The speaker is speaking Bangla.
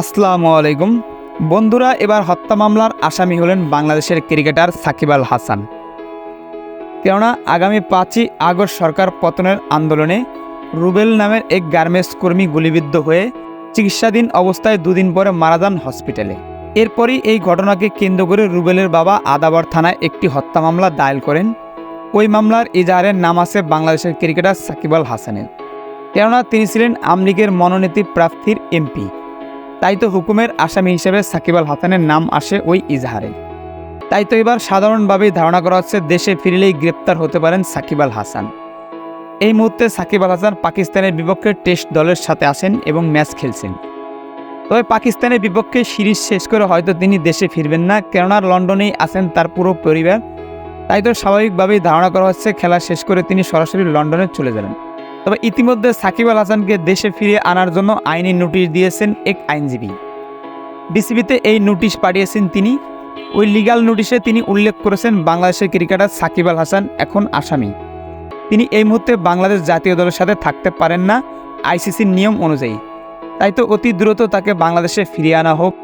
আসসালামু আলাইকুম। বন্ধুরা, এবার হত্যা মামলার আসামি হলেন বাংলাদেশের ক্রিকেটার সাকিব আল হাসান। কেননা, আগামী পাঁচই আগস্ট সরকার পতনের আন্দোলনে রুবেল নামের এক গার্মেন্টস কর্মী গুলিবিদ্ধ হয়ে চিকিৎসাধীন অবস্থায় দুদিন পরে মারা যান হসপিটালে। এরপরই এই ঘটনাকে কেন্দ্র করে রুবেলের বাবা আদাবর থানায় একটি হত্যা মামলা দায়ের করেন। ওই মামলার ইজাহারের নাম আছে বাংলাদেশের ক্রিকেটার সাকিব আল হাসানের। কেননা, তিনি ছিলেন আমলিগের মনোনীতি প্রার্থীর এমপি। তাই তো হুকুমের আসামি হিসেবে সাকিব আল হাসানের নাম আসে ওই ইজাহারে। তাই তো এবার সাধারণভাবেই ধারণা করা হচ্ছে দেশে ফিরলেই গ্রেপ্তার হতে পারেন সাকিব আল হাসান। এই মুহূর্তে সাকিব আল হাসান পাকিস্তানের বিপক্ষে টেস্ট দলের সাথে আসেন এবং ম্যাচ খেলছেন। তবে পাকিস্তানের বিপক্ষে সিরিজ শেষ করে হয়তো তিনি দেশে ফিরবেন না, কেননা লন্ডনেই আছেন তার পুরো পরিবার। তাই তো স্বাভাবিকভাবেই ধারণা করা হচ্ছে খেলা শেষ করে তিনি সরাসরি লন্ডনে চলে যাবেন। তবে ইতিমধ্যে সাকিব আল হাসানকে দেশে ফিরিয়ে আনার জন্য আইনি নোটিশ দিয়েছেন এক আইনজীবী। বিসিবিতে এই নোটিশ পাঠিয়েছেন তিনি। ওই লিগাল নোটিশে তিনি উল্লেখ করেছেন, বাংলাদেশের ক্রিকেটার সাকিব আল হাসান এখন আসামি। তিনি এই মুহূর্তে বাংলাদেশ জাতীয় দলের সাথে থাকতে পারেন না, আইসিসির নিয়ম অনুযায়ী। তাই তো অতি দ্রুত তাকে বাংলাদেশে ফিরিয়ে আনা হোক।